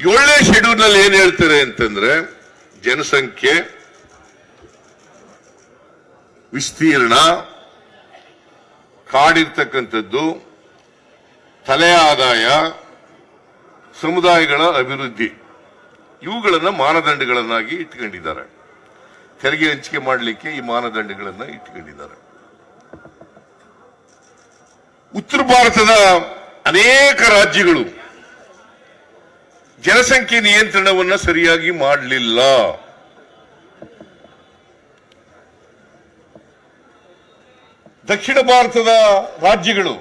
ಏಳನೇ ಶೆಡ್ಯೂಲ್ನಲ್ಲಿ ಏನ್ ಹೇಳ್ತಾರೆ ಅಂತಂದ್ರೆ ಜನಸಂಖ್ಯೆ, ವಿಸ್ತೀರ್ಣ, ಕಾಡಿರ್ತಕ್ಕಂಥದ್ದು, ತಲೆ ಆದಾಯ, ಸಮುದಾಯಗಳ ಅಭಿವೃದ್ಧಿ. ಇವುಗಳನ್ನ ಮಾನದಂಡಗಳನ್ನಾಗಿ ಇಟ್ಕೊಂಡಿದ್ದಾರೆ. ತೆರಿಗೆ ಹಂಚಿಕೆ ಮಾಡಲಿಕ್ಕೆ ಈ ಮಾನದಂಡಗಳನ್ನ ಇಟ್ಕೊಂಡಿದ್ದಾರೆ. ಉತ್ತರ ಭಾರತದ ಅನೇಕ ರಾಜ್ಯಗಳು ಜನಸಂಖ್ಯೆ ನಿಯಂತ್ರಣವನ್ನು ಸರಿಯಾಗಿ ಮಾಡಲಿಲ್ಲ. ದಕ್ಷಿಣ ಭಾರತದ ರಾಜ್ಯಗಳು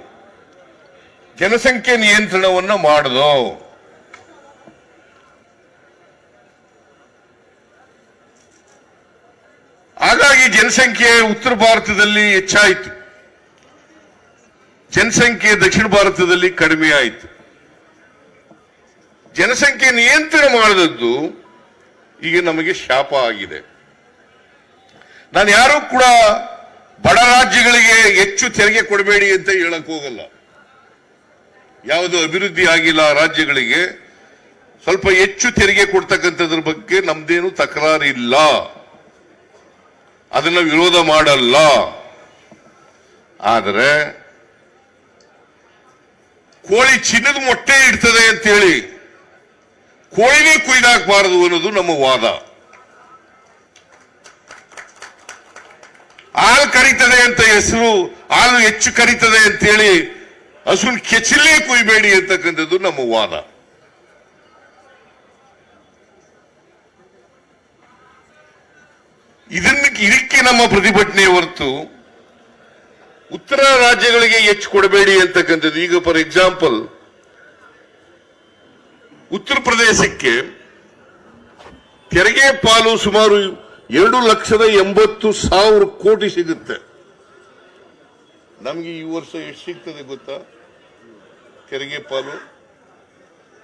ಜನಸಂಖ್ಯೆ ನಿಯಂತ್ರಣವನ್ನು ಮಾಡಲು ಹಾಗಾಗಿ ಜನಸಂಖ್ಯೆ ಉತ್ತರ ಭಾರತದಲ್ಲಿ ಹೆಚ್ಚಾಯಿತು. ಜನಸಂಖ್ಯೆ ದಕ್ಷಿಣ ಭಾರತದಲ್ಲಿ ಕಡಿಮೆ ಆಯಿತು. ಜನಸಂಖ್ಯೆ ನಿಯಂತ್ರಣ ಮಾಡದದ್ದು ಈಗ ನಮಗೆ ಶಾಪ ಆಗಿದೆ. ನಾನು ಯಾರು ಕೂಡ ಬಡ ರಾಜ್ಯಗಳಿಗೆ ಹೆಚ್ಚು ತೆರಿಗೆ ಕೊಡಬೇಡಿ ಅಂತ ಹೇಳಕ್ ಹೋಗಲ್ಲ. ಯಾವುದು ಅಭಿವೃದ್ಧಿ ಆಗಿಲ್ಲ ರಾಜ್ಯಗಳಿಗೆ, ಸ್ವಲ್ಪ ಹೆಚ್ಚು ತೆರಿಗೆ ಕೊಡ್ತಕ್ಕಂಥದ್ರ ಬಗ್ಗೆ ನಮ್ದೇನು ತಕರಾರಿಲ್ಲ. ಅದನ್ನ ವಿರೋಧ ಮಾಡಲ್ಲ. ಆದರೆ, ಕೋಳಿ ಚಿನ್ನದ ಮೊಟ್ಟೆ ಇಡ್ತದೆ ಅಂತೇಳಿ ಕೋಳಿನೇ ಕುಯ್ದಾಕಬಾರದು ಅನ್ನೋದು ನಮ್ಮ ವಾದ. ಹಾಲು ಕರೀತದೆ ಅಂತ ಹೆಸರು, ಹಾಲು ಹೆಚ್ಚು ಕರೀತದೆ ಅಂತೇಳಿ ಹಸುನ್ ಕೆಚ್ಚಲೇ ಕುಯ್ಬೇಡಿ ಅಂತಕ್ಕಂಥದ್ದು ನಮ್ಮ ವಾದ. ಇದನ್ನ ಇದಕ್ಕೆ ನಮ್ಮ ಪ್ರತಿಭಟನೆ ಹೊರತು ಉತ್ತರ ರಾಜ್ಯಗಳಿಗೆ ಹೆಚ್ಚು ಕೊಡಬೇಡಿ ಅಂತಕ್ಕಂಥದ್ದು. ಈಗ ಫಾರ್ ಎಕ್ಸಾಂಪಲ್ ಉತ್ತರ ಪ್ರದೇಶಕ್ಕೆ ತೆರಿಗೆ ಪಾಲು ಸುಮಾರು ಎರಡು ಲಕ್ಷದ ಎಂಬತ್ತು ಸಾವಿರ ಕೋಟಿ ಸಿಗುತ್ತೆ. ನಮಗೆ ಈ ವರ್ಷ ಎಷ್ಟು ಸಿಗ್ತದೆ ಗೊತ್ತಾ? ತೆರಿಗೆ ಪಾಲು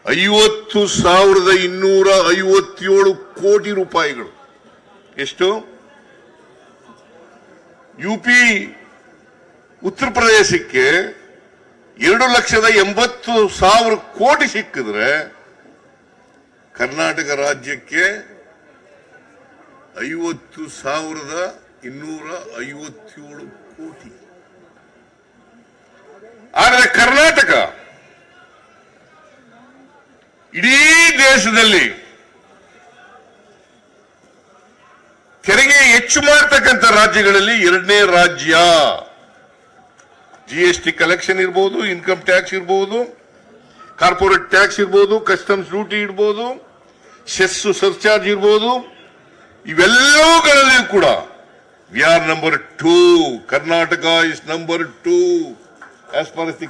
ಐವತ್ತು ಸಾವಿರದ ಇನ್ನೂರ ಐವತ್ತೇಳು ಕೋಟಿ ರೂಪಾಯಿಗಳು. ಎಷ್ಟು? ಯುಪಿ ಉತ್ತರ ಪ್ರದೇಶಕ್ಕೆ ಎರಡು ಲಕ್ಷದ ಎಂಬತ್ತು ಸಾವಿರ ಕೋಟಿ ಸಿಕ್ಕಿದ್ರೆ ಕರ್ನಾಟಕ ರಾಜ್ಯಕ್ಕೆ ಐವತ್ತು ಸಾವಿರದ ಇನ್ನೂರ ಐವತ್ತೇಳು ಕೋಟಿ. ಆದರೆ ಕರ್ನಾಟಕ ಇಡೀ ದೇಶದಲ್ಲಿ ತೆರಿಗೆ ಹೆಚ್ಚು ಮಾಡ್ತಕ್ಕಂಥ ರಾಜ್ಯಗಳಲ್ಲಿ ಎರಡನೇ ರಾಜ್ಯ. ಜಿ ಎಸ್ ಟಿ ಕಲೆಕ್ಷನ್ ಇರ್ಬೋದು ಇನ್ಕಮ್ ಟ್ಯಾಕ್ಸ್ ಇರ್ಬೋದು ಕಾರ್ಪೊರೇಟ್ ಟ್ಯಾಕ್ಸ್ ಇರ್ಬೋದು ಕಸ್ಟಮ್ಸ್ ಡ್ಯೂಟಿ ಇರ್ಬೋದು ಸೆಸ್ ಸರ್ಚಾರ್ಜ್ ಇರ್ಬೋದು ಇವೆಲ್ಲವುಗಳಲ್ಲಿಯೂ ಕೂಡ we are number two, Karnataka is number two as far the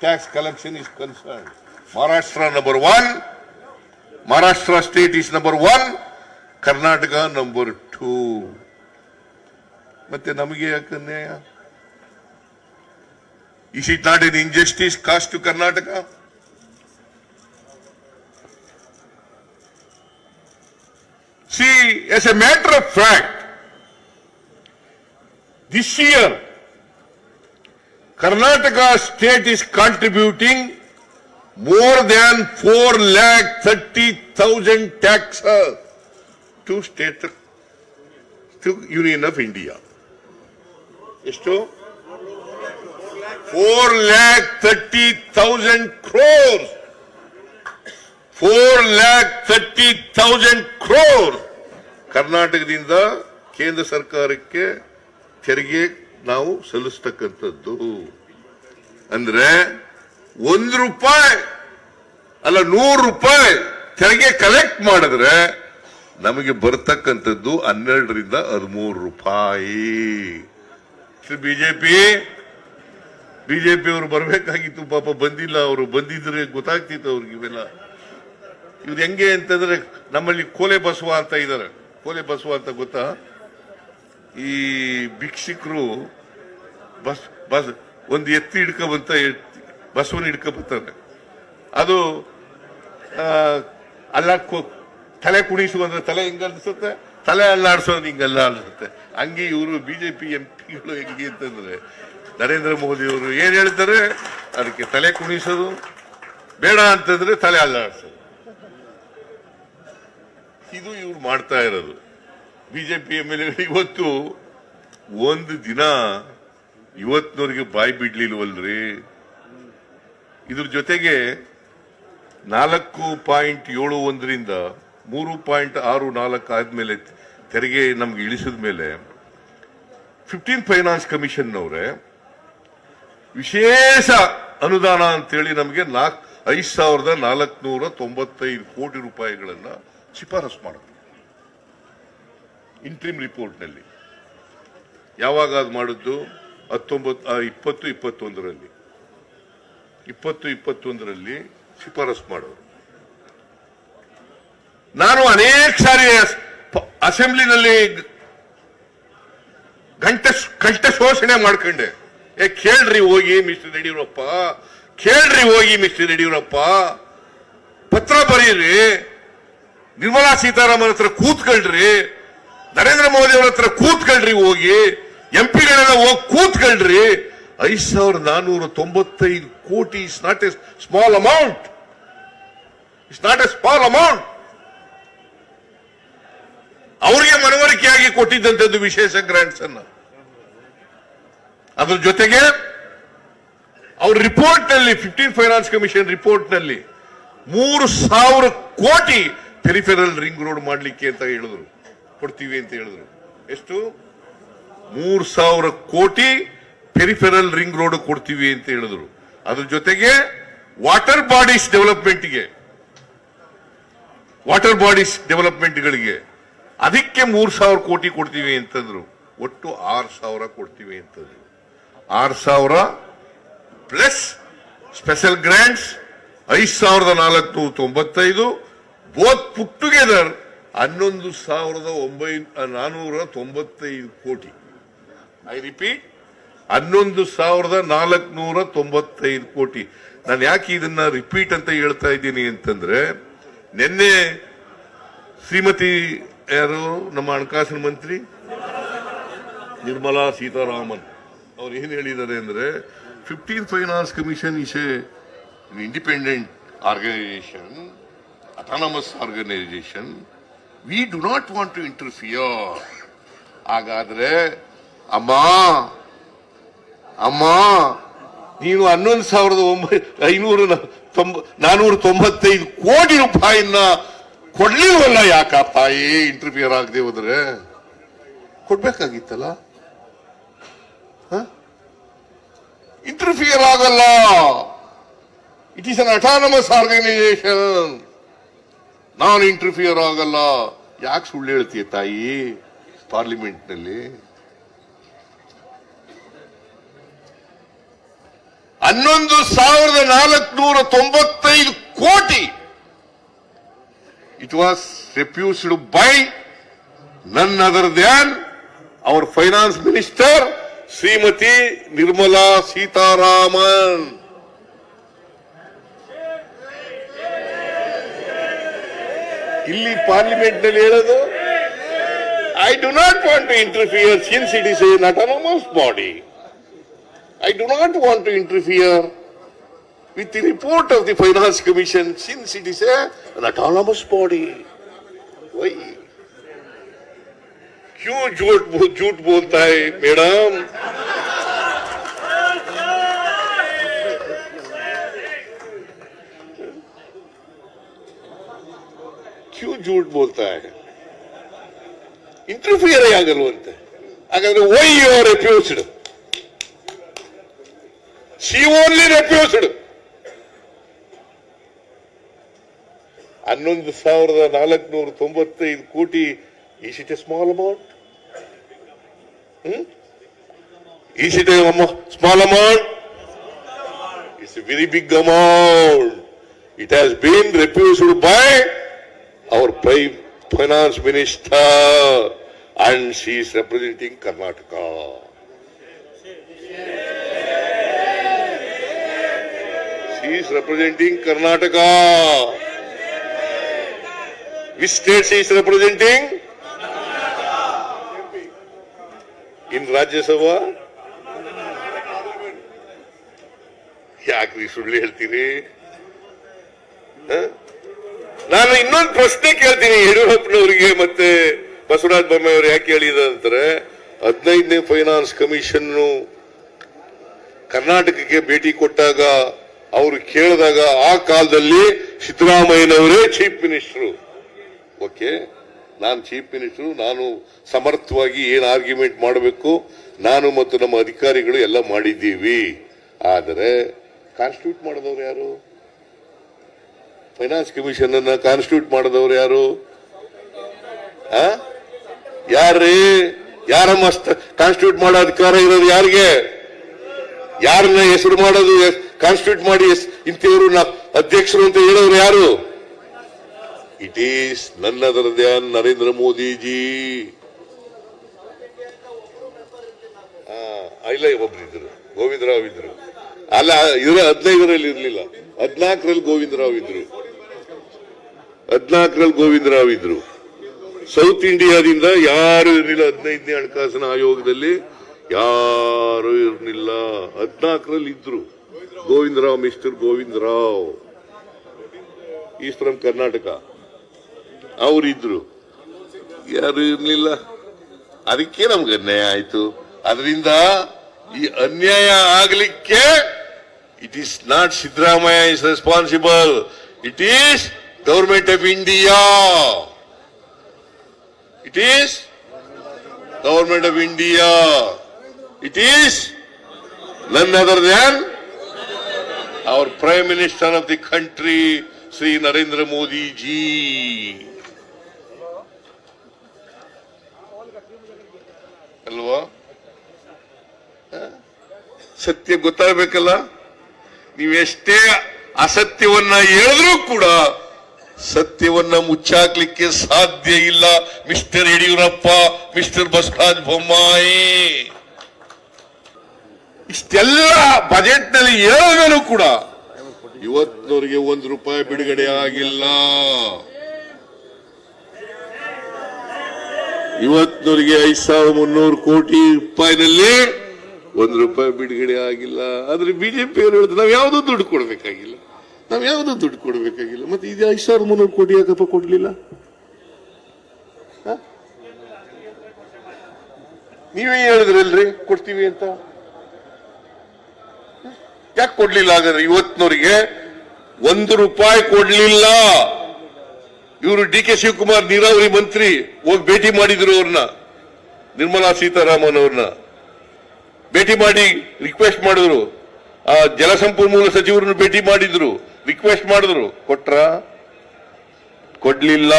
tax collection is concern Maharashtra number one Maharashtra state is number one Karnataka number two ಮತ್ತೆ ನಮಗೆ ಯಾಕೆ ಅನ್ಯಾಯ? Is it not an injustice cost to Karnataka See, as a matter of fact, this year, Karnataka state is contributing more than 4 lakh 30,000 taxes to state, to Union of India. Esto? 4 lakh 30,000 crores. 4 lakh 30,000 crores. ಕರ್ನಾಟಕದಿಂದ ಕೇಂದ್ರ ಸರ್ಕಾರಕ್ಕೆ ತೆರಿಗೆ ನಾವು ಸಲ್ಲಿಸ್ತಕ್ಕಂಥದ್ದು. ಅಂದ್ರೆ ಒಂದು ರೂಪಾಯಿ ಅಲ್ಲ ನೂರು ರೂಪಾಯಿ ತೆರಿಗೆ ಕಲೆಕ್ಟ್ ಮಾಡಿದ್ರೆ ನಮಗೆ ಬರ್ತಕ್ಕಂಥದ್ದು ಹನ್ನೆರಡರಿಂದ ಹದಿಮೂರು ರೂಪಾಯಿ. ಬಿಜೆಪಿ ಬಿಜೆಪಿ ಅವರು ಬರಬೇಕಾಗಿತ್ತು, ಪಾಪ ಬಂದಿಲ್ಲ, ಅವರು ಬಂದಿದ್ರೆ ಗೊತ್ತಾಗ್ತಿತ್ತು ಅವ್ರಿಗೆ ಇವೆಲ್ಲ. ಇವ್ರು ಹೆಂಗೆ ಅಂತಂದ್ರೆ ನಮ್ಮಲ್ಲಿ ಕೋಲೆ ಬಸವ ಅಂತ ಇದ್ದಾರೆ. ಕೋಲೆ ಬಸವ ಅಂತ ಗೊತ್ತಾ? ಈ ಭಿಕ್ಷಿಕರು ಬಸ್ ಬಸ್, ಒಂದು ಎತ್ತಿ ಹಿಡ್ಕೊಬಂತ ಬಸವನ ಹಿಡ್ಕೊಬರ್ತಾರೆ. ಅದು ಅಲ್ಲ ತಲೆ ಕುಣಿಸುವಂದ್ರೆ ತಲೆ ಹಿಂಗ ಅನ್ಸುತ್ತೆ? ತಲೆ ಅಲ್ಲಾಡ್ಸೋದು ಹಿಂಗಲ್ಲ ಅನ್ಸುತ್ತೆ ಹಂಗೆ ಇವರು ಬಿಜೆಪಿ ಎಂ ಪಿಗಳು ಹೆಂಗೆ ಅಂತಂದ್ರೆ, ನರೇಂದ್ರ ಮೋದಿ ಅವರು ಏನ್ ಹೇಳ್ತಾರೆ? ಅದಕ್ಕೆ ತಲೆ ಕುಣಿಸೋದು ಬೇಡ ಅಂತಂದ್ರೆ ತಲೆ ಅಲ್ಲಾಡ್ಸೋದು. ಇದು ಇವ್ರು ಮಾಡ್ತಾ ಇರೋದು. ಬಿಜೆಪಿ ಎಂ ಎಲ್ ಇವತ್ತು ಒಂದು ದಿನ ಇವತ್ತಿನವ್ರಿಗೆ ಬಾಯಿ ಬಿಡ್ಲಿಲ್ವಲ್ರಿ? ಇದ್ರ ಜೊತೆಗೆ ನಾಲ್ಕು ಪಾಯಿಂಟ್ ಏಳು ಒಂದರಿಂದ ಮೂರು ಪಾಯಿಂಟ್ ಆರು ನಾಲ್ಕು ಆದ್ಮೇಲೆ ತೆರಿಗೆ ನಮ್ಗೆ ಇಳಿಸಿದ ಮೇಲೆ ಫಿಫ್ಟೀನ್ ಫೈನಾನ್ಸ್ ಕಮಿಷನ್ ಅವರೇ ವಿಶೇಷ ಅನುದಾನ ಅಂತೇಳಿ ನಮಗೆ ನಾಲ್ಕು ಐದು ಸಾವಿರದ ನಾಲ್ಕುನೂರ ತೊಂಬತ್ತೈದು ಕೋಟಿ ರೂಪಾಯಿಗಳನ್ನ ಶಿಫಾರಸು ಮಾಡೋದು ಇಂಟ್ರಿಮ್ ರಿಪೋರ್ಟ್ನಲ್ಲಿ ಯಾವಾಗ ಅದು ಮಾಡಿದ್ದು? ಹತ್ತೊಂಬತ್ತು ಇಪ್ಪತ್ತು, ಇಪ್ಪತ್ತೊಂದರಲ್ಲಿ. ಇಪ್ಪತ್ತು, ಇಪ್ಪತ್ತೊಂದರಲ್ಲಿ ಶಿಫಾರಸು ಮಾಡೋರು. ನಾನು ಅನೇಕ ಸಾರಿ ಅಸೆಂಬ್ಲಿನಲ್ಲಿ ಗಂಟೆ ಕಂಠ ಶೋಷಣೆ ಮಾಡ್ಕೊಂಡೆ. ಏ, ಕೇಳ್ರಿ ಹೋಗಿ, ಮಿಸ್ಟರ್ ಯಡಿಯೂರಪ್ಪ. ಕೇಳ್ರಿ ಹೋಗಿ, ಮಿಸ್ಟರ್ ಯಡಿಯೂರಪ್ಪ. ಪತ್ರ ಬರೀರಿ. ನಿರ್ಮಲಾ ಸೀತಾರಾಮನ್ ಹತ್ರ ಕೂತ್ಕೊಳ್ರಿ, ನರೇಂದ್ರ ಮೋದಿ ಅವರ ಹತ್ರ ಕೂತ್ಕೊಳ್ರಿ ಹೋಗಿ ಎಂ ಪಿಗಳೆಲ್ಲ ಹೋಗಿ ಕೂತ್ಕೊಳ್ರಿ, ಐದ್ ಸಾವಿರದ ನಾನೂರ ತೊಂಬತ್ತೈದು ಕೋಟಿ is not a small amount it's not a small amount ಅವರಿಗೆ ಮನವರಿಕೆಯಾಗಿ ಕೊಟ್ಟಿದ್ದಂಥದ್ದು ವಿಶೇಷ ಗ್ರಾಂಟ್ಸ್ ಅನ್ನ ಅದ್ರ ಜೊತೆಗೆ, ಅವ್ರ ರಿಪೋರ್ಟ್ನಲ್ಲಿ ಫಿಫ್ಟೀನ್ ಫೈನಾನ್ಸ್ ಕಮಿಷನ್ ರಿಪೋರ್ಟ್ನಲ್ಲಿ, ಮೂರು ಸಾವಿರ ಕೋಟಿ ಪೆರಿಫೆರಲ್ ರಿಂಗ್ ರೋಡ್ ಮಾಡಲಿಕ್ಕೆ ಅಂತ ಹೇಳಿದ್ರು. ಕೊಡ್ತೀವಿ ಅಂತ ಹೇಳಿದ್ರು. ಎಷ್ಟು? ಮೂರ್ ಸಾವಿರ ಕೋಟಿ ಪೆರಿಫೆರಲ್ ರಿಂಗ್ ರೋಡ್ ಕೊಡ್ತೀವಿ ಅಂತ ಹೇಳಿದ್ರು. ಅದ್ರ ಜೊತೆಗೆ ವಾಟರ್ ಬಾಡೀಸ್ ಡೆವಲಪ್ಮೆಂಟ್ಗೆ ವಾಟರ್ ಬಾಡೀಸ್ ಡೆವಲಪ್ಮೆಂಟ್ಗಳಿಗೆ ಅದಕ್ಕೆ ಮೂರ್ ಸಾವಿರ ಕೋಟಿ ಕೊಡ್ತೀವಿ ಅಂತಂದ್ರು. ಒಟ್ಟು ಆರು ಸಾವಿರ ಕೊಡ್ತೀವಿ ಅಂತಂದ್ರು. ಆರು ಸಾವಿರ ಪ್ಲಸ್ ಸ್ಪೆಷಲ್ ಗ್ರಾಂಟ್ಸ್ ಐದು ಸಾವಿರದ ನಾಲ್ಕುನೂರ ತೊಂಬತ್ತೈದು ಬೋತ್ ಪುಟ್ ಟುಗೆದರ್ ಹನ್ನೊಂದು ಸಾವಿರದ ಒಂಬೈ ನಾನೂರ ತೊಂಬತ್ತೈದು ಕೋಟಿ ಐ ರಿಪೀಟ್ ಹನ್ನೊಂದು ಸಾವಿರದ ನಾಲ್ಕುನೂರ ತೊಂಬತ್ತೈದು ಕೋಟಿ ನಾನು ಯಾಕೆ ಇದನ್ನ ರಿಪೀಟ್ ಅಂತ ಹೇಳ್ತಾ ಇದ್ದೀನಿ ಅಂತಂದ್ರೆ ನಿನ್ನೆ ಶ್ರೀಮತಿ ಯಾರು ನಮ್ಮ ಹಣಕಾಸಿನ ಮಂತ್ರಿ ನಿರ್ಮಲಾ ಸೀತಾರಾಮನ್ ಅವ್ರು ಏನು ಹೇಳಿದ್ದಾರೆ ಅಂದ್ರೆ fifteen finance commission is a independent organisation autonomous organisation we do not want to interfere ಹಾಗಾದ್ರೆ, ಅಮ್ಮ ಅಮ್ಮ, ನೀನು ಹನ್ನೊಂದು ಸಾವಿರದ ಒಂಬೈ, ಐನೂರ ತೊಂಬ, ನಾನೂರ ತೊಂಬತ್ತೈದು ಕೋಟಿ ರೂಪಾಯಿನ ಕೊಡ್ಲಿಲ್ವಲ್ಲ ಯಾಕ ತಾಯಿ ಇಂಟರ್ಫಿಯರ್ ಆಗದೆ ಹೋದ್ರೆ? ಕೊಡ್ಬೇಕಾಗಿತ್ತಲ್ಲ? ಇಂಟರ್ಫಿಯರ್ ಆಗಲ್ಲ. It is an autonomous organisation ನಾನು ಇಂಟರ್ಫಿಯರ್ ಆಗಲ್ಲ. ಯಾಕೆ ಸುಳ್ಳು ಹೇಳ್ತೀಯ ತಾಯಿ? ಪಾರ್ಲಿಮೆಂಟ್ನಲ್ಲಿ ಹನ್ನೊಂದು ಸಾವಿರದ ನಾಲ್ಕುನೂರ ತೊಂಬತ್ತೈದು crore. It was refused by none other than our finance minister Shrimati Nirmala Sitharaman ಇಲ್ಲಿ ಪಾರ್ಲಿಮೆಂಟ್ನಲ್ಲಿ ಹೇಳೋದು I do not want to interfere since it is a autonomous body I do not want to interfere with the report of the finance commission since it is an autonomous body why? Q ಜೂಟ್ ಜೂಟ್ ಬೋಲ್ತಾ madam? क्यों झूठ बोलता है interfere ಆಗಲ್ವಂತೆ ಹಾಗಾದ್ರೆ why you are refused she only refused ಹನ್ನೊಂದು ಸಾವಿರದ ನಾಲ್ಕುನೂರ ತೊಂಬತ್ತೈದು ಕೋಟಿ is it a small amount is it a small amount it's a very big amount it has been refused by hour fry finance minister and she is representing Karnataka she is representing Karnataka. Which state she is representing? In Rajya Sabha? ಯಾಕ್ರಿ ಸುಳ್ಳು ಹೇಳ್ತೀರಿ ಹ? ನಾನು ಇನ್ನೊಂದು ಪ್ರಶ್ನೆ ಕೇಳ್ತೀನಿ. ಯಡಿಯೂರಪ್ಪನವರಿಗೆ ಮತ್ತೆ ಬಸವರಾಜ ಬೊಮ್ಮಾಯಿ ಅವರು ಯಾಕೆ ಹೇಳಿದ ಅಂತಾರೆ, ಹದಿನೈದನೇ ಫೈನಾನ್ಸ್ ಕಮಿಷನ್ ಕರ್ನಾಟಕಕ್ಕೆ ಭೇಟಿ ಕೊಟ್ಟಾಗ ಅವರು ಕೇಳಿದಾಗ ಆ ಕಾಲದಲ್ಲಿ ಸಿದ್ದರಾಮಯ್ಯನವರೇ ಚೀಫ್ ಮಿನಿಸ್ಟರ್. ಓಕೆ? ನಾನು ಚೀಫ್ ಮಿನಿಸ್ಟರ್, ನಾನು ಸಮರ್ಥವಾಗಿ ಏನ್ ಆರ್ಗ್ಯುಮೆಂಟ್ ಮಾಡಬೇಕು, ನಾನು ಮತ್ತು ನಮ್ಮ ಅಧಿಕಾರಿಗಳು ಎಲ್ಲ ಮಾಡಿದ್ದೀವಿ. ಆದರೆ ಕಾನ್ಸ್ಟಿಟ್ಯೂಟ್ ಮಾಡಿದವರು ಯಾರು? ಫೈನಾನ್ಸ್ ಕಮಿಷನ್ ಅನ್ನ ಕಾನ್ಸ್ಟಿಟ್ಯೂಟ್ ಮಾಡಿದವರು ಯಾರು? ಯಾರ್ರೀ? ಯಾರ ಕಾನ್ಸ್ಟಿಟ್ಯೂಟ್ ಮಾಡೋ ಅಧಿಕಾರ ಇರೋದು ಯಾರಿಗೆ? ಯಾರನ್ನ ಹೆಸರು ಮಾಡೋದು ಕಾನ್ಸ್ಟಿಟ್ಯೂಟ್ ಮಾಡಿ ಇಂಥವ್ರು ಅಧ್ಯಕ್ಷರು ಅಂತ ಹೇಳೋರು ಯಾರು? It is none than Narendra Modiji. ಇಲ್ಲ ಒಬ್ರಿದ್ರು, ಗೋವಿಂದರಾವ್ ಇದ್ರು. ಅಲ್ಲ, ಇವರು ಹದಿನೈದರಲ್ಲಿ ಇರ್ಲಿಲ್ಲ. ಹದ್ನಾಲ್ಕರಲ್ಲಿ ಗೋವಿಂದರಾವ್ ಇದ್ರು. ಹದ್ನಾಲ್ಕರಲ್ಲಿ ಗೋವಿಂದರಾವ್ ಇದ್ರು. ಸೌತ್ ಇಂಡಿಯಾದಿಂದ ಯಾರು ಇರಲಿಲ್ಲ. ಹದಿನೈದನೇ ಹಣಕಾಸಿನ ಆಯೋಗದಲ್ಲಿ ಯಾರು ಇರಲಿಲ್ಲ. ಹದಿನಾಲ್ಕರಲ್ಲಿ ಇದ್ರು. Govindarao, mister Govindarao. Is from Karnataka. ಅವರಿದ್ರು ಯಾರು ಇರಲಿಲ್ಲ. ಅದಕ್ಕೆ ನಮ್ಗೆ ಅನ್ಯಾಯ ಆಯ್ತು. ಅದರಿಂದ ಈ ಅನ್ಯಾಯ ಆಗ್ಲಿಕ್ಕೆ it is not Siddaramaiah is responsible it is government of India it is government of India it is none other than our prime minister of the country Shri Narendra Modi ji ಅಲ್ವಾ? ಸತ್ಯ ಗೊತ್ತಾಗಬೇಕಲ್ಲ? ನೀವೆಷ್ಟೇ ಅಸತ್ಯವನ್ನ ಹೇಳಿದ್ರೂ ಕೂಡ ಸತ್ಯವನ್ನ ಮುಚ್ಚಾಕ್ಲಿಕ್ಕೆ ಸಾಧ್ಯ ಇಲ್ಲ. Mister Yediyurappa, mister Basavaraj Bommai. ಇಷ್ಟೆಲ್ಲ ಬಜೆಟ್ನಲ್ಲಿ ಹೇಳಿದ್ರು ಕೂಡ ಇವತ್ತಿನವರಿಗೆ ಒಂದು ರೂಪಾಯಿ ಬಿಡುಗಡೆ ಆಗಿಲ್ಲ. ಇವತ್ತಿನವರಿಗೆ ಐದು ಸಾವಿರದ ಮುನ್ನೂರು ಕೋಟಿ ರೂಪಾಯಿನಲ್ಲಿ ಒಂದು ರೂಪಾಯಿ ಬಿಡುಗಡೆ ಆಗಿಲ್ಲ. ಆದ್ರೆ ಬಿಜೆಪಿ ಅವರು ಹೇಳಿದ್ರು ನಾವ್ ಯಾವ್ದು ದುಡ್ಡು ಕೊಡ್ಬೇಕಾಗಿಲ್ಲ. ನಾವ್ ಯಾವ್ದು ದುಡ್ಡು ಕೊಡ್ಬೇಕಾಗಿಲ್ಲ. ಮತ್ತೆ ಇದು ಐದು ಸಾವಿರದ ಮುನ್ನೂರು ಕೋಟಿ ಯಾಕಪ್ಪ ಕೊಡ್ಲಿಲ್ಲ? ನೀವೇ ಹೇಳಿದ್ರಲ್ರಿ, ಕೊಡ್ತೀವಿ ಅಂತ. ಯಾಕೆ ಕೊಡ್ಲಿಲ್ಲ ಹಾಗಾದ್ರೆ ಇವತ್ತಿನವರಿಗೆ? ಒಂದು ರೂಪಾಯಿ ಕೊಡ್ಲಿಲ್ಲ. ಇವರು ಡಿ ಕೆ ಶಿವಕುಮಾರ್ ನೀರಾವರಿ ಮಂತ್ರಿ, ಹೋಗಿ ಭೇಟಿ ಮಾಡಿದ್ರು ಅವ್ರನ್ನ. ನಿರ್ಮಲಾ ಸೀತಾರಾಮನ್ ಅವ್ರನ್ನ. ಭೇಟಿ ಮಾಡಿ ರಿಕ್ವೆಸ್ಟ್ ಮಾಡಿದ್ರು. ಆ ಜಲಸಂಪನ್ಮೂಲ ಸಚಿವರನ್ನು ಭೇಟಿ ಮಾಡಿದ್ರು. ರಿಕ್ವೆಸ್ಟ್ ಮಾಡಿದ್ರು. ಕೊಟ್ರ? ಕೊಡ್ಲಿಲ್ಲ.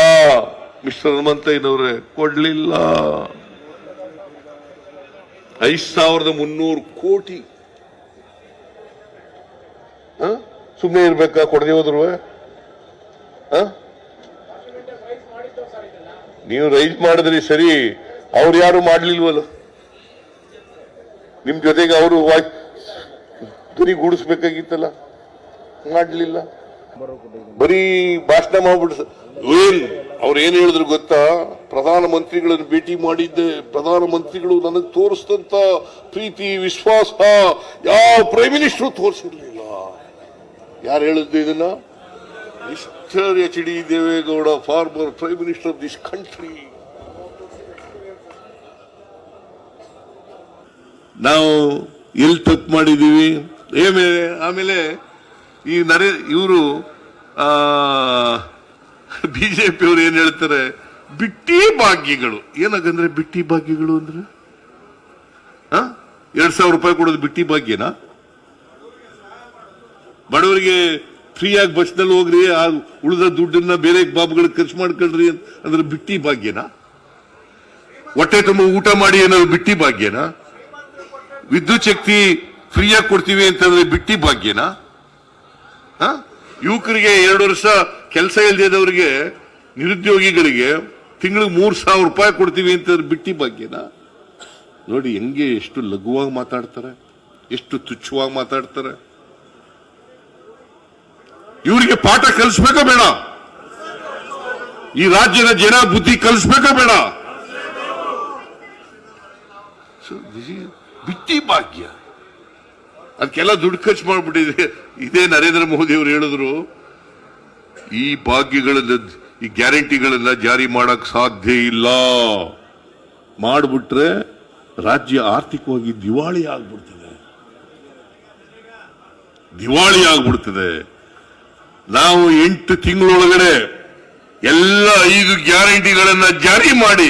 ಮಿಸ್ಟರ್ ಹನುಮಂತಯ್ಯನವ್ರೆ, ಕೊಡ್ಲಿಲ್ಲ. ಐದ್ ಸಾವಿರದ ಮುನ್ನೂರು ಕೋಟಿ. ಸುಮ್ಮನೆ ಇರ್ಬೇಕಾ? ಕೊಡದೆ ಹೋದ್ರು. ನೀವು ರೈಸ್ ಮಾಡಿದ್ರಿ ಸರಿ. ಅವ್ರು ಯಾರು ಮಾಡ್ಲಿಲ್ವಲ್ಲ? ನಿಮ್ ಜೊತೆಗೆ ಅವರು ಧ್ವನಿ ಗೂಡಿಸ್ಬೇಕಾಗಿತ್ತಲ್ಲ? ಮಾಡ್ಲಿಲ್ಲ. ಬರೀ ಭಾಷಣ ಮಾಡ್ಬಿಟ್ಟು ಏನ್ ಅವ್ರು ಏನ್ ಹೇಳಿದ್ರು ಗೊತ್ತಾ? ಪ್ರಧಾನ ಮಂತ್ರಿಗಳನ್ನು ಭೇಟಿ ಮಾಡಿದ್ದೆ. ಪ್ರಧಾನ ಮಂತ್ರಿಗಳು ನನಗೆ ತೋರಿಸಿದಂತ ಪ್ರೀತಿ, ವಿಶ್ವಾಸ ಯಾವ ಪ್ರೈಮ್ ಮಿನಿಸ್ಟರ್ ತೋರಿಸಿರ್ಲಿಲ್ಲ. ಯಾರು ಹೇಳಿದ್ದು ಇದನ್ನ? Mister H D Devegowda former prime minister of this country ನಾವು ಎಲ್ಲಿ ತಪ್ಪು ಮಾಡಿದ್ದೀವಿ. ಏಮೇ ಆಮೇಲೆ ಈ ನರೇ, ಇವರು ಬಿ ಜೆ ಅವರು ಏನು ಹೇಳ್ತಾರೆ? ಬಿಟ್ಟಿ ಭಾಗ್ಯಗಳು. ಏನಾಗಂದ್ರೆ ಬಿಟ್ಟಿ ಭಾಗ್ಯಗಳು ಅಂದ್ರೆ? ಎರಡ್ ಸಾವಿರ ರೂಪಾಯಿ ಕೊಡೋದು ಬಿಟ್ಟಿ ಭಾಗ್ಯನಾ? ಬಡವರಿಗೆ ಫ್ರೀಯಾಗಿ ಬಸ್ನಲ್ಲಿ ಹೋಗ್ರಿ, ಆ ಉಳಿದ ದುಡ್ಡನ್ನ ಬೇರೆ ಬಾಬುಗಳಿಗೆ ಖರ್ಚು ಮಾಡ್ಕೊಳ್ರಿ ಅಂದ್ರೆ ಬಿಟ್ಟಿ ಭಾಗ್ಯನಾ? ಹೊಟ್ಟೆ ತುಂಬ ಊಟ ಮಾಡಿ ಏನಾದ್ರು ಬಿಟ್ಟಿ ಭಾಗ್ಯನಾ? ವಿದ್ಯುತ್ ಶಕ್ತಿ ಫ್ರೀಯಾಗಿ ಕೊಡ್ತೀವಿ ಅಂತಂದ್ರೆ ಬಿಟ್ಟಿ ಭಾಗ್ಯನಾ? ಯುವಕರಿಗೆ ಎರಡು ವರ್ಷ ಕೆಲಸ ಇಲ್ದಿದ್ದವರಿಗೆ ನಿರುದ್ಯೋಗಿಗಳಿಗೆ ತಿಂಗಳಿಗೆ ಮೂರು ಸಾವಿರ ರೂಪಾಯಿ ಕೊಡ್ತೀವಿ ಅಂತಂದ್ರೆ ಬಿಟ್ಟಿ ಭಾಗ್ಯನಾ? ನೋಡಿ, ಹೆಂಗೆ ಎಷ್ಟು ಲಘುವಾಗಿ ಮಾತಾಡ್ತಾರೆ, ಎಷ್ಟು ತುಚ್ಛವಾಗಿ ಮಾತಾಡ್ತಾರೆ. ಇವರಿಗೆ ಪಾಠ ಕಲಿಸ್ಬೇಕಾ ಬೇಡ? ಈ ರಾಜ್ಯದ ಜನ ಬುದ್ಧಿ ಕಲಿಸ್ಬೇಕಾ ಬೇಡ? ಬಿಟ್ಟಿ ಭಾಗ್ಯ. ಅದಕ್ಕೆಲ್ಲ ದುಡ್ಡು ಖರ್ಚು ಮಾಡ್ಬಿಟ್ಟಿದೆ ಇದೇ ನರೇಂದ್ರ ಮೋದಿ ಅವರು ಹೇಳಿದ್ರು, ಈ ಭಾಗ್ಯಗಳನ್ನ, ಈ ಗ್ಯಾರಂಟಿಗಳನ್ನ ಜಾರಿ ಮಾಡಕ್ ಸಾಧ್ಯ ಇಲ್ಲ. ಮಾಡಿಬಿಟ್ರೆ ರಾಜ್ಯ ಆರ್ಥಿಕವಾಗಿ ದಿವಾಳಿ ಆಗ್ಬಿಡ್ತದೆ. ದಿವಾಳಿ ಆಗ್ಬಿಡ್ತದೆ. ನಾವು ಎಂಟು ತಿಂಗಳೊಳಗಡೆ ಎಲ್ಲ ಐದು ಗ್ಯಾರಂಟಿಗಳನ್ನ ಜಾರಿ ಮಾಡಿ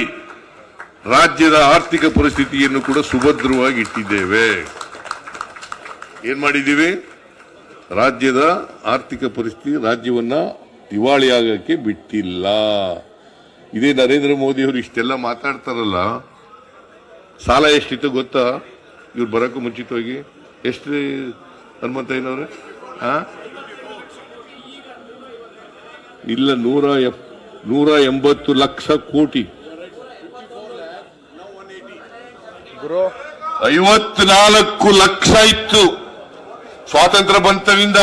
ರಾಜ್ಯದ ಆರ್ಥಿಕ ಪರಿಸ್ಥಿತಿಯನ್ನು ಕೂಡ ಸುಭದ್ರವಾಗಿ ಇಟ್ಟಿದ್ದೇವೆ. ಏನ್ ಮಾಡಿದ್ದೀವಿ? ರಾಜ್ಯದ ಆರ್ಥಿಕ ಪರಿಸ್ಥಿತಿ ರಾಜ್ಯವನ್ನ ದಿವಾಳಿ ಆಗಕ್ಕೆ ಬಿಟ್ಟಿಲ್ಲ. ಇದೇ ನರೇಂದ್ರ ಮೋದಿ ಅವರು ಇಷ್ಟೆಲ್ಲ ಮಾತಾಡ್ತಾರಲ್ಲ, ಸಾಲ ಎಷ್ಟಿತ್ತು ಗೊತ್ತಾ? ಇವ್ರು ಬರೋಕ್ಕೂ ಮುಂಚಿತವಾಗಿ ಎಷ್ಟು ಹನುಮಂತಯ್ಯನವ್ರೆ ಹಾ ಇಲ್ಲ, ನೂರ ಎಪ್ ನೂರ ಎಂಬತ್ತು ಲಕ್ಷ ಕೋಟಿ. ಐವತ್ನಾಲ್ಕು ಲಕ್ಷ ಇತ್ತು. ಸ್ವಾತಂತ್ರ್ಯ ಬಂತವಿಂದ.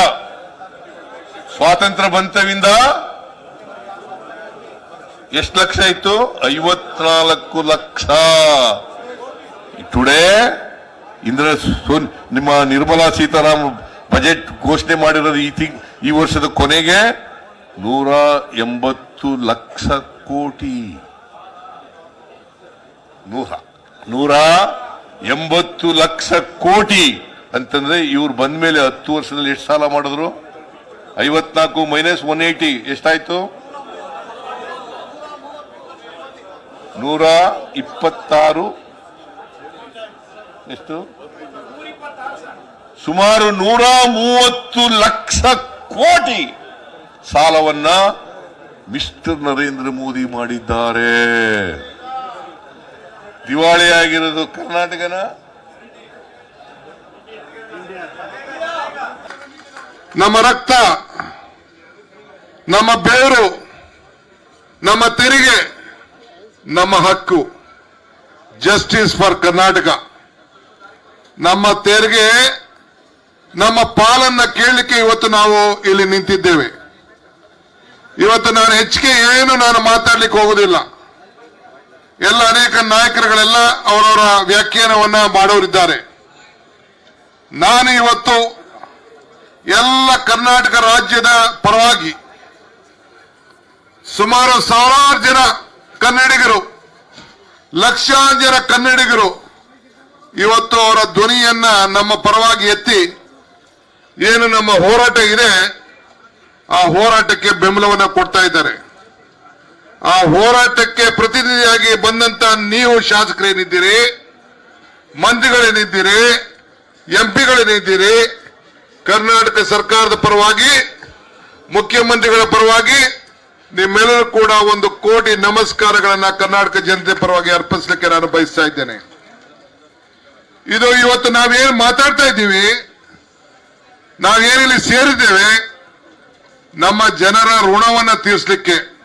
ಸ್ವಾತಂತ್ರ್ಯ ಬಂತವಿಂದ ಎಷ್ಟು ಲಕ್ಷ ಇತ್ತು? ಐವತ್ನಾಲ್ಕು ಲಕ್ಷ. ಟುಡೇ ಇಂದ್ರ ನಿಮ್ಮ ನಿರ್ಮಲಾ ಸೀತಾರಾಮ್ ಬಜೆಟ್ ಘೋಷಣೆ ಮಾಡಿರೋದು ಈ ತಿಂಗ್ ಈ ವರ್ಷದ ಕೊನೆಗೆ ನೂರ ಎಂಬತ್ತು ಲಕ್ಷ ಕೋಟಿ. ನೂರ. ನೂರ ಎಂಬತ್ತು ಲಕ್ಷ ಕೋಟಿ ಅಂತಂದ್ರೆ ಇವ್ರು ಬಂದ ಮೇಲೆ ಹತ್ತು ವರ್ಷದಲ್ಲಿ ಎಷ್ಟು ಸಾಲ ಮಾಡಿದ್ರು? ಐವತ್ನಾಲ್ಕು ಮೈನಸ್ ಒನ್ ಏಯ್ಟಿ ಎಷ್ಟಾಯ್ತು? ನೂರ ಇಪ್ಪತ್ತಾರು. ಎಷ್ಟು? ಸುಮಾರು ನೂರ ಮೂವತ್ತು ಲಕ್ಷ ಕೋಟಿ ಸಾಲವನ್ನ ಮಿಸ್ಟರ್ ನರೇಂದ್ರ ಮೋದಿ ಮಾಡಿದ್ದಾರೆ. ದಿವಾಳಿ ಆಗಿರೋದು ಕರ್ನಾಟಕನ? ನಮ್ಮ ರಕ್ತ, ನಮ್ಮ ಬೇರು, ನಮ್ಮ ತೆರಿಗೆ, ನಮ್ಮ ಹಕ್ಕು. ಜಸ್ಟಿಸ್ ಫಾರ್ ಕರ್ನಾಟಕ ನಮ್ಮ ತೆರಿಗೆ, ನಮ್ಮ ಪಾಲನ್ನ ಕೇಳಲಿಕ್ಕೆ ಇವತ್ತು ನಾವು ಇಲ್ಲಿ ನಿಂತಿದ್ದೇವೆ. ಇವತ್ತು ನಾನು ಹೆಚ್ಚಿಗೆ ಏನು ನಾನು ಮಾತಾಡ್ಲಿಕ್ಕೆ ಹೋಗುದಿಲ್ಲ. ಎಲ್ಲ ಅನೇಕ ನಾಯಕರುಗಳೆಲ್ಲ ಅವರವರ ವ್ಯಾಖ್ಯಾನವನ್ನ ಮಾಡೋರಿದ್ದಾರೆ. ನಾನು ಇವತ್ತು ಎಲ್ಲ ಕರ್ನಾಟಕ ರಾಜ್ಯದ ಪರವಾಗಿ ಸುಮಾರು ಸಾವಿರಾರು ಜನ ಕನ್ನಡಿಗರು, ಲಕ್ಷಾಂತರ ಕನ್ನಡಿಗರು ಇವತ್ತು ಅವರ ಧ್ವನಿಯನ್ನ ನಮ್ಮ ಪರವಾಗಿ ಎತ್ತಿ ಏನು ನಮ್ಮ ಹೋರಾಟ ಇದೆ, ಆ ಹೋರಾಟಕ್ಕೆ ಬೆಂಬಲವನ್ನ ಕೊಡ್ತಾ ಇದ್ದಾರೆ. ಆ ಹೋರಾಟಕ್ಕೆ ಪ್ರತಿನಿಧಿಯಾಗಿ ಬಂದಂತ ನೀವು ಶಾಸಕರೇನಿದ್ದೀರಿ? ಮಂತ್ರಿಗಳೇನಿದ್ದೀರಿ? ಎಂಪಿಗಳೇನಿದ್ದೀರಿ? ಕರ್ನಾಟಕ ಸರ್ಕಾರದ ಪರವಾಗಿ, ಮುಖ್ಯಮಂತ್ರಿಗಳ ಪರವಾಗಿ, ನಿಮ್ಮೆಲ್ಲರೂ ಕೂಡ ಒಂದು ಕೋಟಿ ನಮಸ್ಕಾರಗಳನ್ನ ಕರ್ನಾಟಕ ಜನತೆ ಪರವಾಗಿ ಅರ್ಪಿಸಲಿಕ್ಕೆ ನಾನು ಬಯಸ್ತಾ ಇದ್ದೇನೆ. ಇದು ಇವತ್ತು ನಾವೇನು ಮಾತಾಡ್ತಾ ಇದ್ದೀವಿ, ನಾವೇನಿಲ್ಲಿ ಸೇರಿದ್ದೇವೆ, ನಮ್ಮ ಜನರ ಋಣವನ್ನ ತೀರಿಸಲಿಕ್ಕೆ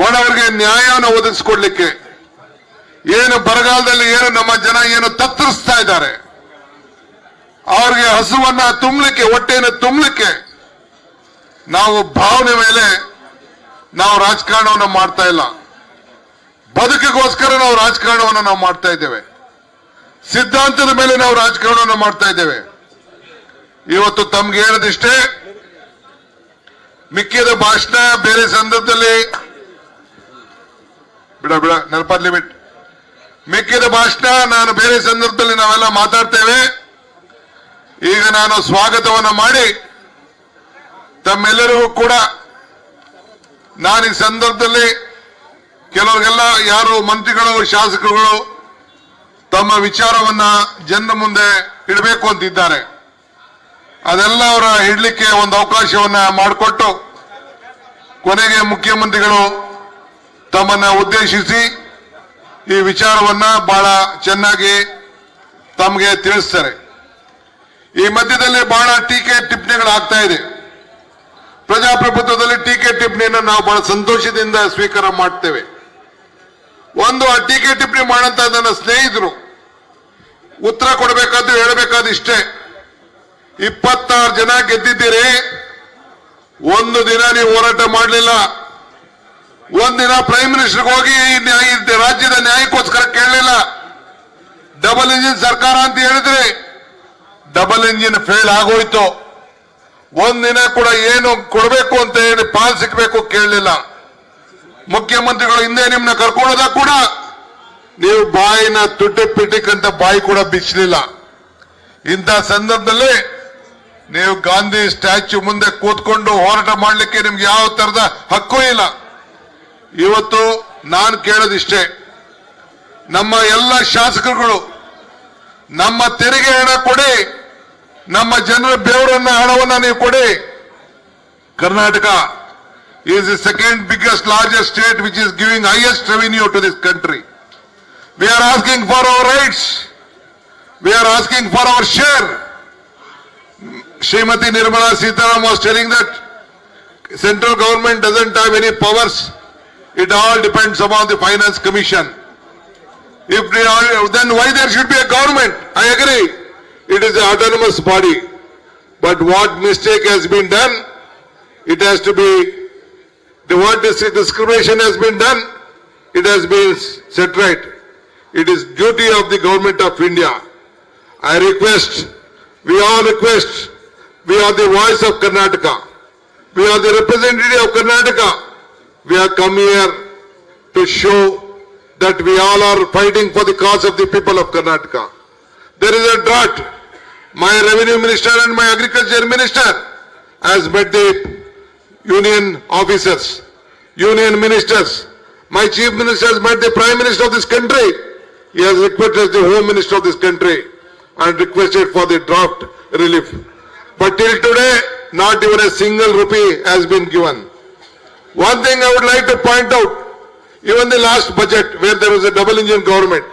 ಬಡವರಿಗೆ ನ್ಯಾಯವನ್ನು ಒದಗಿಸ್ಕೊಡ್ಲಿಕ್ಕೆ ಏನು ಬರಗಾಲದಲ್ಲಿ ಏನು ನಮ್ಮ ಜನ ಏನು ತತ್ತರಿಸ್ತಾ ಇದ್ದಾರೆ, ಅವ್ರಿಗೆ ಹಸುವನ್ನ ತುಂಬಲಿಕ್ಕೆ, ಹೊಟ್ಟೆಯನ್ನು ತುಂಬಲಿಕ್ಕೆ ನಾವು ಭಾವನೆ ಮೇಲೆ ನಾವು ರಾಜಕಾರಣವನ್ನು ಮಾಡ್ತಾ ಇಲ್ಲ. ಬದುಕಿಗೋಸ್ಕರ ನಾವು ರಾಜಕಾರಣವನ್ನು ನಾವು ಮಾಡ್ತಾ ಇದ್ದೇವೆ. ಸಿದ್ಧಾಂತದ ಮೇಲೆ ನಾವು ರಾಜಕಾರಣವನ್ನು ಮಾಡ್ತಾ ಇದ್ದೇವೆ. ಇವತ್ತು ತಮ್ಗೆ ಹೇಳದಿಷ್ಟೇ, ಮಿಕ್ಕಿದ ಭಾಷಣ ಬೇರೆ ಸಂದರ್ಭದಲ್ಲಿ ಬಿಡ ಬಿಡ, ನೆನಪಾಗ್ಲಿ ಬಿಟ್ ಮಿಕ್ಕಿದ ಭಾಷಣ, ನಾನು ಬೇರೆ ಸಂದರ್ಭದಲ್ಲಿ ನಾವೆಲ್ಲ ಮಾತಾಡ್ತೇವೆ. ಈಗ ನಾನು ಸ್ವಾಗತವನ್ನು ಮಾಡಿ, ತಮ್ಮೆಲ್ಲರಿಗೂ ಕೂಡ ನಾನು ಈ ಸಂದರ್ಭದಲ್ಲಿ ಕೆಲವರಿಗೆಲ್ಲ, ಯಾರು ಮಂತ್ರಿಗಳು, ಶಾಸಕರುಗಳು, ತಮ್ಮ ವಿಚಾರವನ್ನ ಜನರ ಮುಂದೆ ಇಡಬೇಕು ಅಂತಿದ್ದಾರೆ. ಅದೆಲ್ಲ ಅವರ ಇಡ್ಲಿಕ್ಕೆ ಒಂದು ಅವಕಾಶವನ್ನ ಮಾಡಿಕೊಟ್ಟು, ಕೊನೆಗೆ ಮುಖ್ಯಮಂತ್ರಿಗಳು ತಮ್ಮನ್ನ ಉದ್ದೇಶಿಸಿ ಈ ವಿಚಾರವನ್ನ ಬಹಳ ಚೆನ್ನಾಗಿ ತಮಗೆ ತಿಳಿಸ್ತಾರೆ. ಈ ಮಧ್ಯದಲ್ಲಿ ಬಹಳ ಟೀಕೆ ಟಿಪ್ಪಣಿಗಳು ಆಗ್ತಾ ಇದೆ. ಪ್ರಜಾಪ್ರಭುತ್ವದಲ್ಲಿ ಟೀಕೆ ಟಿಪ್ಪಣಿಯನ್ನು ನಾವು ಬಹಳ ಸಂತೋಷದಿಂದ ಸ್ವೀಕಾರ ಮಾಡ್ತೇವೆ. ಒಂದು, ಆ ಟೀಕೆ ಟಿಪ್ಪಣಿ ಮಾಡಂತ ನನ್ನ ಸ್ನೇಹಿತರು, ಉತ್ತರ ಕೊಡಬೇಕಾದ್ದು ಹೇಳಬೇಕಾದ ಇಷ್ಟೇ. ಇಪ್ಪತ್ತಾರು ಜನ ಗೆದ್ದಿದ್ದೀರಿ, ಒಂದು ದಿನ ನೀವು ಹೋರಾಟ ಮಾಡಲಿಲ್ಲ. ಒಂದಿನ ಪ್ರೈಮ್ ಮಿನಿಸ್ಟರ್ಗೆ ಹೋಗಿ ರಾಜ್ಯದ ನ್ಯಾಯಕ್ಕೋಸ್ಕರ ಕೇಳಲಿಲ್ಲ. ಡಬಲ್ ಇಂಜಿನ್ ಸರ್ಕಾರ ಅಂತ ಹೇಳಿದ್ರೆ ಡಬಲ್ ಇಂಜಿನ್ ಫೇಲ್ ಆಗೋಯ್ತು. ಒಂದಿನ ಕೂಡ ಏನು ಕೊಡಬೇಕು ಅಂತ ಹೇಳಿ ಪಾಲ್ ಸಿಕ್ಬೇಕು ಕೇಳಲಿಲ್ಲ. ಮುಖ್ಯಮಂತ್ರಿಗಳು ಹಿಂದೆ ನಿಮ್ಮನ್ನ ಕರ್ಕೊಳ್ಳೋದ ಕೂಡ ನೀವು ಬಾಯಿನ ತುಟ್ಟಿ ಪಿಟಿಕಂತ ಬಾಯಿ ಕೂಡ ಬಿಚ್ಚಲಿಲ್ಲ ಇಂಥ ಸಂದರ್ಭದಲ್ಲಿ ನೀವು ಗಾಂಧಿ ಸ್ಟ್ಯಾಚ್ಯೂ ಮುಂದೆ ಕೂತ್ಕೊಂಡು ಹೋರಾಟ ಮಾಡಲಿಕ್ಕೆ ನಿಮ್ಗೆ ಯಾವ ತರದ ಹಕ್ಕು ಇಲ್ಲ. ಇವತ್ತು ನಾನು ಕೇಳೋದಿಷ್ಟೇ ನಮ್ಮ ಎಲ್ಲ ಶಾಸಕರುಗಳು ನಮ್ಮ ತೆರಿಗೆ ಹಣ ಕೊಡಿ, ನಮ್ಮ ಜನರ ಬೆವರನ್ನ ಹಣವನ್ನ ನೀವು ಕೊಡಿ. Karnataka is the second biggest largest state which is giving highest revenue to this country we are asking for our rights we are asking for our share Shrimati Nirmala Sitaram was telling that central government doesn't have any powers. It all depends upon the finance commission. If they then why there should be a government? I agree. It is an autonomous body. But what mistake has been done, it has to be, the dis- discrimination has been done, it has been set right. It is duty of the government of India. I request, we all request, we are the voice of Karnataka. We are the representative of Karnataka. We have come here to show that we all are fighting for the cause of the people of Karnataka. There is a drought. My revenue minister and my agriculture minister has met the union officers, union ministers. My chief minister has met the prime minister of this country. He has requested the home minister of this country and requested for the draft relief. But till today, not even a single rupee has been given. One thing I would like to point out, even the last budget where there was a double engine government,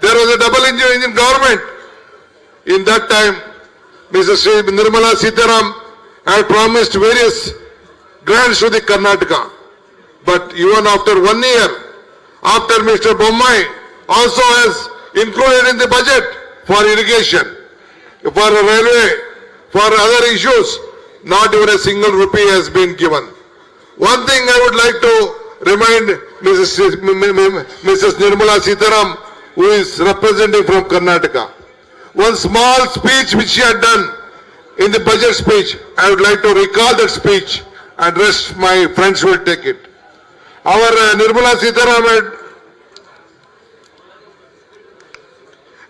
there was a double engine government. In that time, Mrs. Nirmala Sitaram had promised various grants to the Karnataka. But even after one year, after Mr. Bommai also has included in the budget for irrigation, for railway, for other issues, not even a single rupee has been given. One thing I would like to remind Mrs. Nirmala Sitaram, who is representing from Karnataka. One small speech which she had done in the budget speech, I would like to recall that speech and rest my friends will take it. Our uh, Nirmala Sitaram had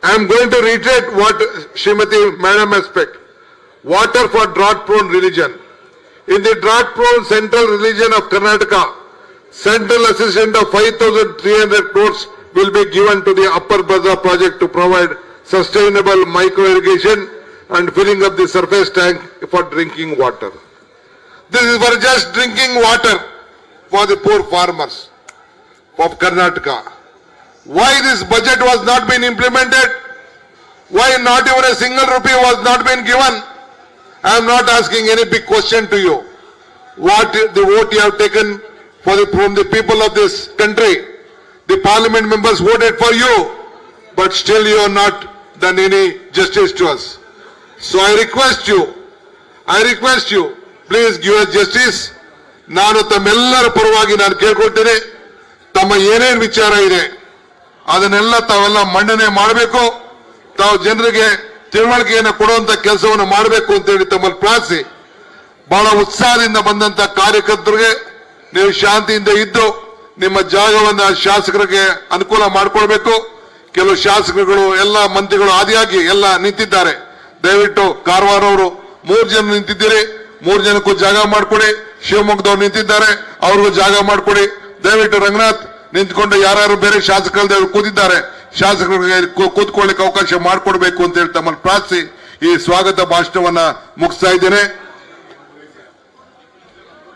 I am going to reiterate what Srimati Madam has said. Water for drought prone religion. In the drought prone central religion of Karnataka, central assistance of 5,300 crores will be given to the Upper Baza project to provide sustainable micro irrigation and filling up the surface tank for drinking water. This is for just drinking water for the poor farmers of Karnataka. Why this budget was not been implemented? Why not even a single rupee was not been given? I am not asking any big question to you. What the vote you have taken for the, from the people of this country, the parliament members voted for you, but still you have not done any justice to us. So I request you, I request you, please give us justice. ನಾನು ತಮ್ಮೆಲ್ಲರ ಪರವಾಗಿ ನಾನು ಕೇಳ್ಕೊಳ್ತೇನೆ ತಮ್ಮ ಏನೇನು ವಿಚಾರ ಇದೆ ಅದನ್ನೆಲ್ಲ ತಾವೆಲ್ಲ ಮಂಡನೆ ಮಾಡಬೇಕು ತಾವು ಜನರಿಗೆ ತಿಳುವಳಿಕೆಯನ್ನು ಕೊಡುವಂತ ಕೆಲಸವನ್ನು ಮಾಡಬೇಕು ಅಂತ ಹೇಳಿ ತಮ್ಮಲ್ಲಿ ಪ್ರಾರ್ಥಿಸಿ ಬಹಳ ಉತ್ಸಾಹದಿಂದ ಬಂದಂತ ಕಾರ್ಯಕರ್ತರಿಗೆ ನೀವು ಶಾಂತಿಯಿಂದ ಇದ್ದು ನಿಮ್ಮ ಜಾಗವನ್ನ ಶಾಸಕರಿಗೆ ಅನುಕೂಲ ಮಾಡಿಕೊಳ್ಬೇಕು. ಕೆಲವು ಶಾಸಕರುಗಳು, ಎಲ್ಲ ಮಂತ್ರಿಗಳು ಆದಿಯಾಗಿ ಎಲ್ಲ ನಿಂತಿದ್ದಾರೆ. ದಯವಿಟ್ಟು ಕಾರವಾರ ಅವರು ಮೂರು ಜನ ನಿಂತಿದ್ದೀರಿ, ಮೂರು ಜನಕ್ಕೂ ಜಾಗ ಮಾಡಿಕೊಡಿ. ಶಿವಮೊಗ್ಗದವ್ರು ನಿಂತಿದ್ದಾರೆ, ಅವ್ರಿಗೂ ಜಾಗ ಮಾಡಿಕೊಡಿ. ದಯವಿಟ್ಟು ರಂಗನಾಥ್ ನಿಂತ್ಕೊಂಡು ಯಾರ್ಯಾರು ಬೇರೆ ಶಾಸಕರು ಕೂತಿದ್ದಾರೆ ಶಾಸಕರಿಗೆ ಕೂತ್ಕೊಳ್ಳಿಕ್ಕೆ ಅವಕಾಶ ಮಾಡಿಕೊಡ್ಬೇಕು ಅಂತ ಹೇಳಿ ತಮ್ಮನ್ನು ಪ್ರಾರ್ಥಿಸಿ ಈ ಸ್ವಾಗತ ಭಾಷಣವನ್ನ ಮುಗಿಸ್ತಾ ಇದ್ದೇನೆ.